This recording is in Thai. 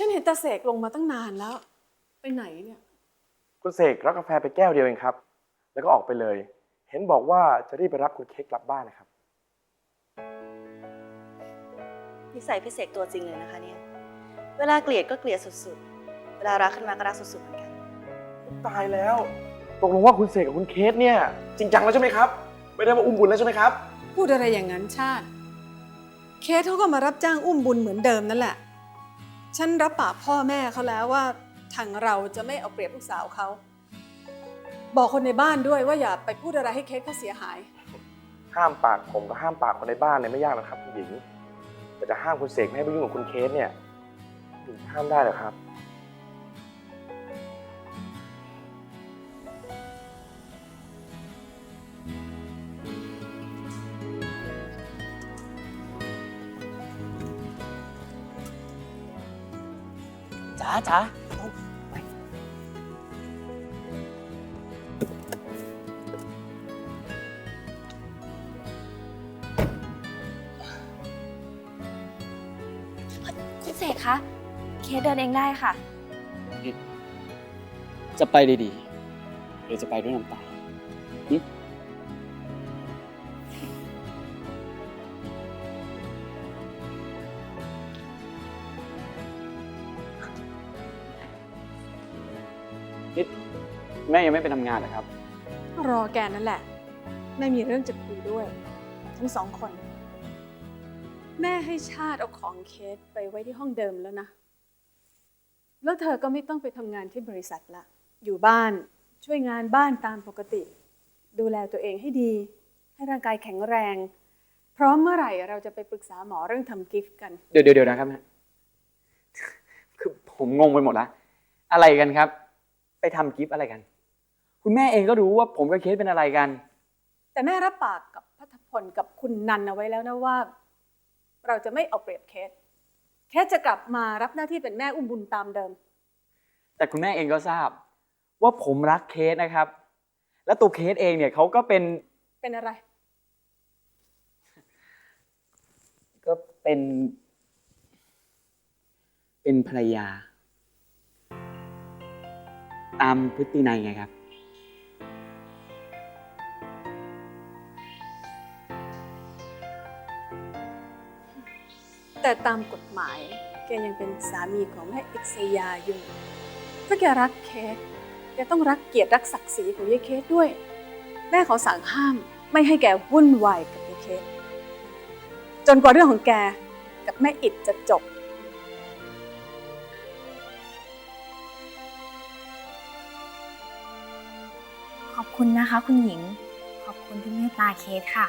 ฉันเห็นตาเสกลงมาตั้งนานแล้ว ไปไหนเนี่ย คุณเสกรับกาแฟไปแก้วเดียวเองครับ แล้วก็ออกไปเลย เห็นบอกว่าจะรีบไปรับคุณเค้กกลับบ้านนะครับ นิสัยพิเศษตัวจริงเลยนะคะเนี่ย เวลาเกลียดก็เกลียดสุดๆ เวลารักขึ้นมาก็รักสุดๆเหมือนกัน ตายแล้ว ตกลงว่าคุณเสกกับคุณเคสเนี่ย จริงจังแล้วใช่ไหมครับ ไม่ได้มาอุ้มบุญแล้วใช่ไหมครับ พูดอะไรอย่างนั้นชาติ เคสเขาก็มารับจ้างอุ้มบุญเหมือนเดิมนั่นแหละ ฉันรับปากพ่อแม่เขาแล้วว่าทางเราจะไม่เอาเปรียบลูกสาวเขา บอกคนในบ้านด้วยว่าอย่าไปพูดอะไรให้เคสเขาเสียหาย ห้ามปากผมกับห้ามปากคนในบ้านเนี่ยไม่ยากนะครับคุณหญิง แต่จะห้ามคุณเสกไม่ให้ไปยุ่งกับคุณเคสเนี่ยหญิงห้ามได้เหรอครับ จ๋าจ๋าคุณเสกคะ เคสเดินเองได้ค่ะ จะไปดีๆหรือจะไปด้วยน้ำตา นี่แม่ยังไม่ไปทำงานเหรอครับ รอแกนั่นแหละไม่มีเรื่องจะคุยด้วย ทั้งสองคน แม่ให้ชาติเอาของเคสไปไว้ที่ห้องเดิมแล้วนะ แล้วเธอก็ไม่ต้องไปทำงานที่บริษัทละ อยู่บ้านช่วยงานบ้านตามปกติ ดูแลตัวเองให้ดี ให้ร่างกายแข็งแรง พร้อมเมื่อไหร่เราจะไปปรึกษาหมอเรื่องทำกิฟต์กัน เดี๋ยวเดี๋ยวเดี๋ยวนะครับแม่คือผมงงไปหมดละอะไรกันครับ ไปทำกิฟต์อะไรกัน คุณแม่เองก็รู้ว่าผมกับเคสเป็นอะไรกัน แต่แม่รับปากกับพัทพลกับคุณนันเอาไว้แล้วนะว่า เราจะไม่เอาเปรียบเคสเคสจะกลับมารับหน้าที่เป็นแม่อุ้มบุญตามเดิม แต่คุณแม่เองก็ทราบ ว่าผมรักเคสนะครับ และตัวเคสเองเนี่ยเขาก็เป็นเป็นอะไร ก็เป็น เป็นภรรยา ตามพฤตินัยไงครับ แต่ตามกฎหมายแกยังเป็นสามีของแม่อิสยาอยู่ ถ้าแกรักเคสแกต้องรักเกียรติรักศักดิ์ศรีของยายเคสด้วย แม่เขาสั่งห้ามไม่ให้แกวุ่นวายกับยายเคสจนกว่าเรื่องของแกกับแม่อิดจะจบ ขอบคุณนะคะ คุณหญิง ขอบคุณที่เมตตาเคสค่ะ